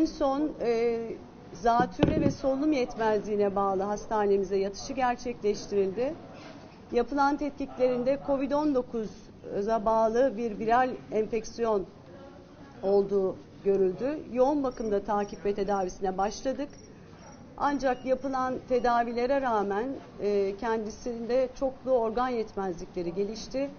En son e, zatürre ve solunum yetmezliğine bağlı hastanemize yatışı gerçekleştirildi. Yapılan tetkiklerinde COVID-19'a bağlı bir viral enfeksiyon olduğu görüldü. Yoğun bakımda takip ve tedavisine başladık. Ancak yapılan tedavilere rağmen e, kendisinde çoklu organ yetmezlikleri gelişti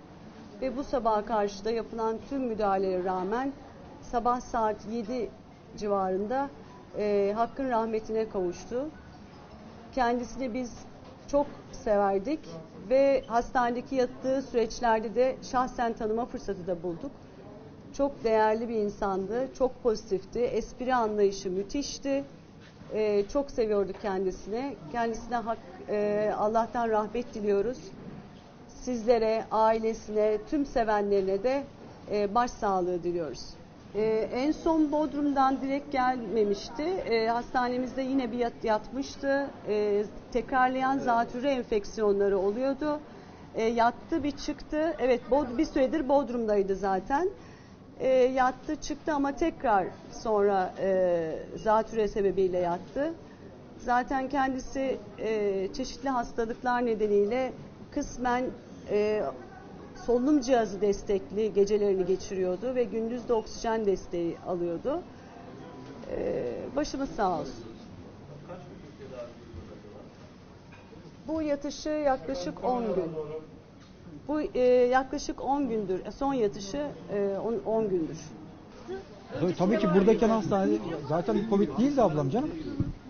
ve bu sabaha karşı da yapılan tüm müdahalelere rağmen sabah saat 7 civarında e, Hakk'ın rahmetine kavuştu. Kendisini biz çok severdik ve hastanedeki yattığı süreçlerde de şahsen tanıma fırsatı da bulduk. Çok değerli bir insandı, çok pozitifti, espri anlayışı müthişti. Ee, çok seviyorduk kendisini. Kendisine hak, e, Allah'tan rahmet diliyoruz. Sizlere, ailesine, tüm sevenlerine de e, başsağlığı diliyoruz. Ee, en son Bodrum'dan direkt gelmemişti. Ee, hastanemizde yine bir yat, yatmıştı. Ee, tekrarlayan zatürre enfeksiyonları oluyordu. Ee, yattı bir çıktı. Evet Bod bir süredir Bodrum'daydı zaten. Ee, yattı çıktı ama tekrar sonra e, zatürre sebebiyle yattı. Zaten kendisi e, çeşitli hastalıklar nedeniyle kısmen e, solunum cihazı destekli gecelerini geçiriyordu ve gündüz de oksijen desteği alıyordu. Ee, başımız sağ olsun. Bu yatışı yaklaşık 10 gün. Bu e, yaklaşık 10 gündür. Son yatışı e, 10, 10 gündür. Tabii, ki buradayken hastanede zaten Covid değildi ablam canım.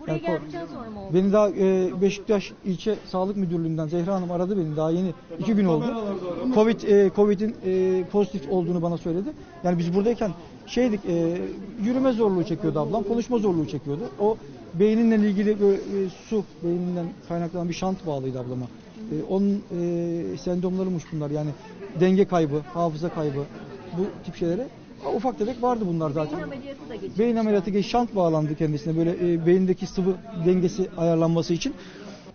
Buraya Yani geldikten sonra mı oldu? Beni daha e, Beşiktaş İlçe Sağlık Müdürlüğü'nden Zehra Hanım aradı beni daha yeni iki gün oldu. Covid e, Covid'in e, pozitif olduğunu bana söyledi. Yani biz buradayken şeydik e, yürüme zorluğu çekiyordu ablam, konuşma zorluğu çekiyordu. O beyninle ilgili böyle e, su beyninden kaynaklanan bir şant bağlıydı ablama. E, onun e, sendromlarıymış bunlar yani denge kaybı, hafıza kaybı bu tip şeylere. Ufak tefek vardı bunlar zaten. Beyin ameliyatı da geçirdi. Beyin ameliyatı geç şant bağlandı kendisine böyle e, beyindeki sıvı dengesi ayarlanması için.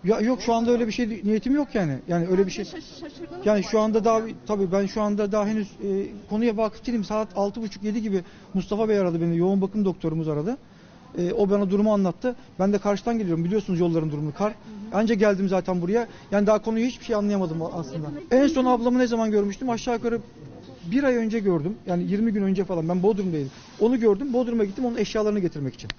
Ya yok şu anda öyle bir şey niyetim yok yani. Yani öyle bir şey. Yani şu anda daha tabii ben şu anda daha henüz e, konuya vakıf değilim. Saat 6.30-7 gibi Mustafa Bey aradı beni. Yoğun bakım doktorumuz aradı. E, o bana durumu anlattı. Ben de karşıdan geliyorum. Biliyorsunuz yolların durumunu. Kar. Anca geldim zaten buraya. Yani daha konuyu hiçbir şey anlayamadım aslında. En son ablamı ne zaman görmüştüm? Aşağı yukarı bir ay önce gördüm. Yani 20 gün önce falan. Ben Bodrum'daydım. Onu gördüm. Bodrum'a gittim onun eşyalarını getirmek için.